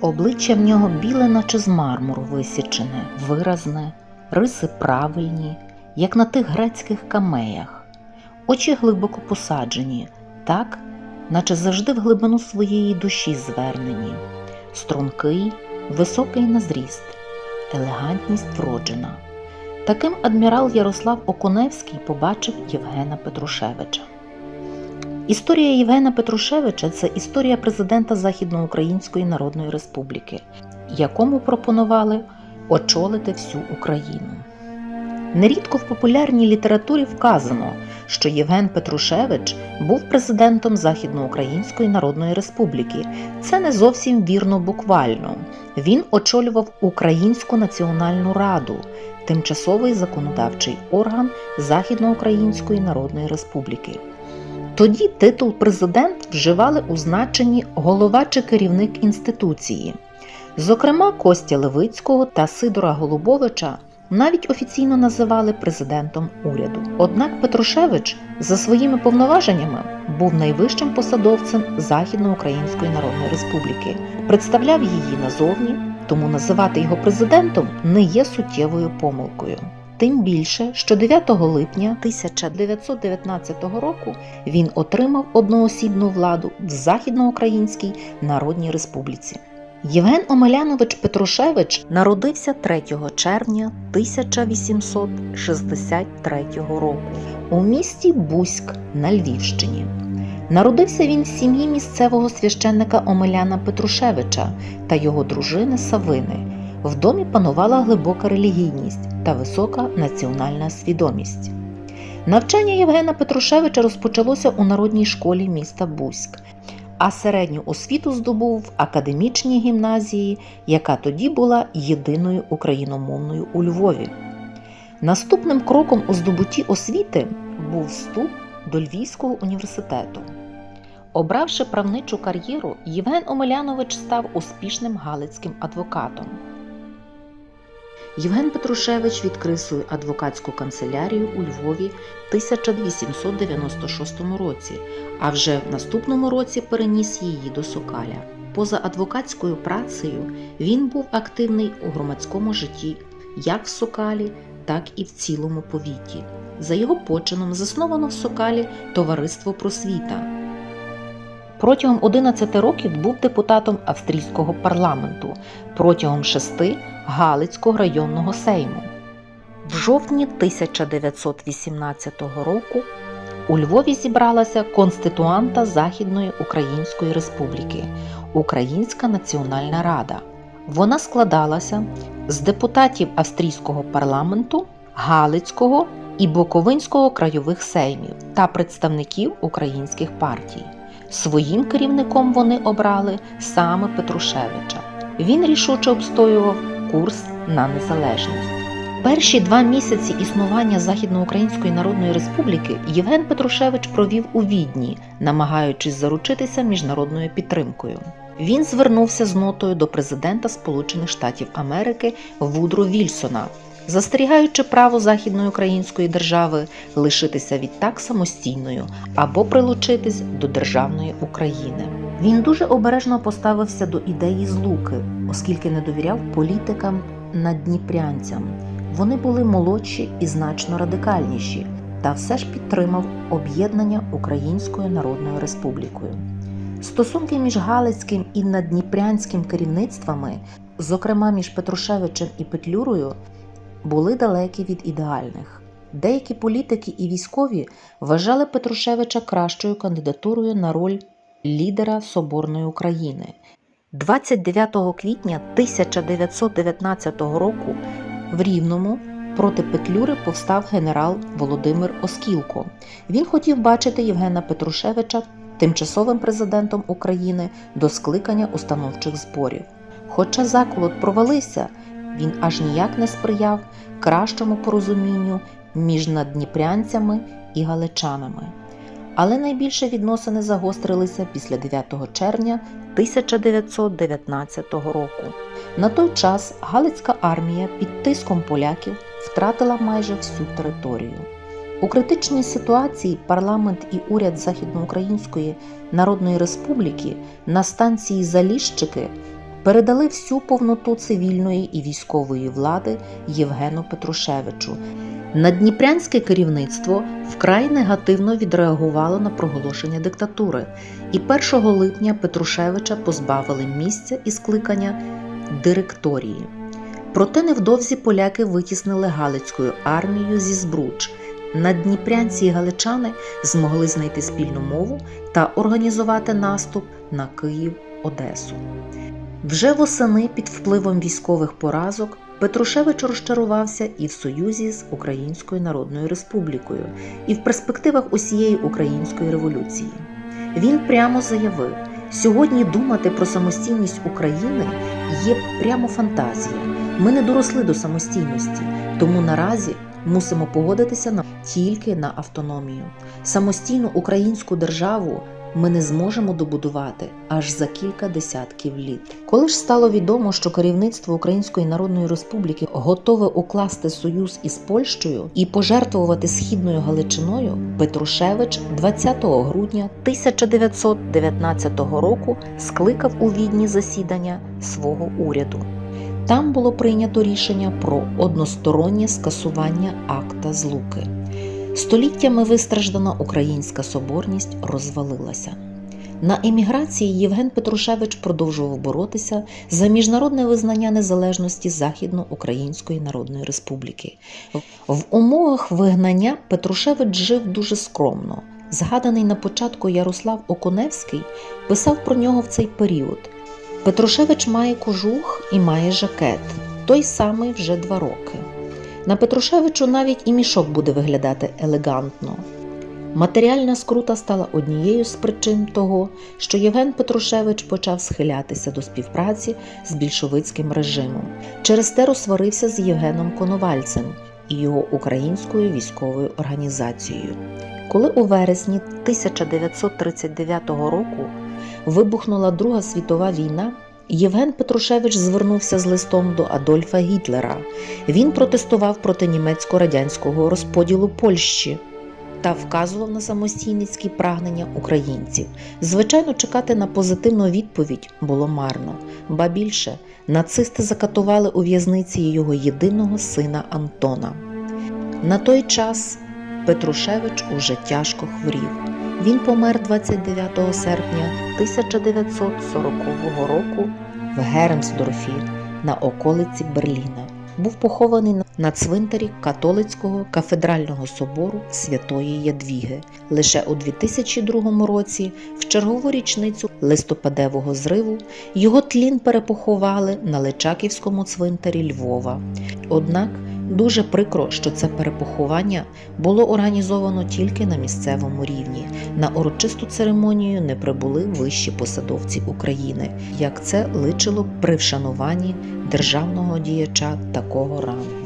Обличчя в нього біле, наче з мармуру висічене, виразне, риси правильні, як на тих грецьких камеях, очі глибоко посаджені, так, наче завжди в глибину своєї душі звернені, стрункий, високий на зріст, елегантність вроджена. Таким адмірал Ярослав Окуневський побачив Євгена Петрушевича. Історія Євгена Петрушевича це історія президента Західноукраїнської Народної Республіки, якому пропонували очолити всю Україну. Нерідко в популярній літературі вказано, що Євген Петрушевич був президентом Західноукраїнської Народної Республіки. Це не зовсім вірно буквально. Він очолював Українську національну раду, тимчасовий законодавчий орган Західноукраїнської Народної Республіки. Тоді титул президент вживали у значенні голова чи керівник інституції. Зокрема, Костя Левицького та Сидора Голубовича навіть офіційно називали президентом уряду. Однак Петрушевич за своїми повноваженнями був найвищим посадовцем Західноукраїнської Народної Республіки, представляв її назовні, тому називати його президентом не є суттєвою помилкою. Тим більше, що 9 липня 1919 року він отримав одноосібну владу в Західноукраїнській Народній Республіці. Євген Омелянович Петрушевич народився 3 червня 1863 року у місті Буськ на Львівщині. Народився він в сім'ї місцевого священника Омеляна Петрушевича та його дружини Савини. В домі панувала глибока релігійність та висока національна свідомість. Навчання Євгена Петрушевича розпочалося у народній школі міста Буськ, а середню освіту здобув в академічній гімназії, яка тоді була єдиною україномовною у Львові. Наступним кроком у здобутті освіти був вступ до Львівського університету. Обравши правничу кар'єру, Євген Омелянович став успішним галицьким адвокатом. Євген Петрушевич відкрив свою адвокатську канцелярію у Львові в 1896 році, а вже в наступному році переніс її до Сокаля. Поза адвокатською працею він був активний у громадському житті як в Сокалі, так і в цілому повіті. За його почином засновано в Сокалі Товариство просвіта. Протягом 11 років був депутатом австрійського парламенту, протягом шести Галицького районного сейму. В жовтні 1918 року у Львові зібралася конституанта Західної Української Республіки Українська Національна Рада. Вона складалася з депутатів австрійського парламенту, Галицького і Боковинського крайових сеймів та представників українських партій. Своїм керівником вони обрали саме Петрушевича. Він рішуче обстоював курс на незалежність. Перші два місяці існування Західноукраїнської Народної Республіки Євген Петрушевич провів у Відні, намагаючись заручитися міжнародною підтримкою. Він звернувся з нотою до президента Сполучених Штатів Америки Вудро Вільсона, застерігаючи право Західної Української держави лишитися відтак самостійною або прилучитись до державної України. Він дуже обережно поставився до ідеї злуки, оскільки не довіряв політикам надніпрянцям. Вони були молодші і значно радикальніші, та все ж підтримав об'єднання Українською Народною Республікою. Стосунки між Галицьким і надніпрянським керівництвами, зокрема між Петрушевичем і Петлюрою, були далекі від ідеальних. Деякі політики і військові вважали Петрушевича кращою кандидатурою на роль лідера Соборної України. 29 квітня 1919 року в Рівному проти Петлюри повстав генерал Володимир Оскілко. Він хотів бачити Євгена Петрушевича тимчасовим президентом України до скликання установчих зборів. Хоча заколот провалився, він аж ніяк не сприяв кращому порозумінню між надніпрянцями і галичанами. Але найбільше відносини загострилися після 9 червня 1919 року. На той час Галицька армія під тиском поляків втратила майже всю територію. У критичній ситуації парламент і уряд Західноукраїнської Народної Республіки на станції Заліщики передали всю повноту цивільної і військової влади Євгену Петрушевичу. Надніпрянське керівництво вкрай негативно відреагувало на проголошення диктатури, і 1 липня Петрушевича позбавили місця і скликання директорії. Проте невдовзі поляки витіснили Галицькою армією зі Збруч. Надніпрянці і галичани змогли знайти спільну мову та організувати наступ на Київ, Одесу. Вже восени під впливом військових поразок Петрушевич розчарувався і в союзі з Українською Народною Республікою, і в перспективах усієї української революції. Він прямо заявив: сьогодні думати про самостійність України є прямо фантазія. Ми не доросли до самостійності, тому наразі мусимо погодитися на тільки на автономію. Самостійну українську державу ми не зможемо добудувати аж за кілька десятків літ. Коли ж стало відомо, що керівництво Української Народної Республіки готове укласти союз із Польщею і пожертвувати східною Галичиною, Петрушевич 20 грудня 1919 року скликав у відні засідання свого уряду. Там було прийнято рішення про одностороннє скасування акта Злуки. Століттями вистраждана українська соборність розвалилася. На еміграції Євген Петрушевич продовжував боротися за міжнародне визнання незалежності Західноукраїнської Народної Республіки. В умовах вигнання Петрушевич жив дуже скромно. Згаданий на початку Ярослав Оконевський писав про нього в цей період. Петрушевич має кожух і має жакет, той самий вже два роки. На Петрушевичу навіть і мішок буде виглядати елегантно. Матеріальна скрута стала однією з причин того, що Євген Петрушевич почав схилятися до співпраці з більшовицьким режимом. Через те розсварився з Євгеном Коновальцем і його українською військовою організацією. Коли у вересні 1939 року вибухнула Друга світова війна, Євген Петрушевич звернувся з листом до Адольфа Гітлера. Він протестував проти німецько-радянського розподілу Польщі та вказував на самостійницькі прагнення українців. Звичайно, чекати на позитивну відповідь було марно, ба більше нацисти закатували у в'язниці його єдиного сина Антона. На той час Петрушевич уже тяжко хворів. Він помер 29 серпня 1940 року в Геремсдорфі на околиці Берліна. Був похований на цвинтарі католицького кафедрального собору Святої Ядвіги. Лише у 2002 році, в чергову річницю листопадевого зриву, його тлін перепоховали на Личаківському цвинтарі Львова. Однак Дуже прикро, що це перепоховання було організовано тільки на місцевому рівні. На урочисту церемонію не прибули вищі посадовці України, як це личило при вшануванні державного діяча такого рангу.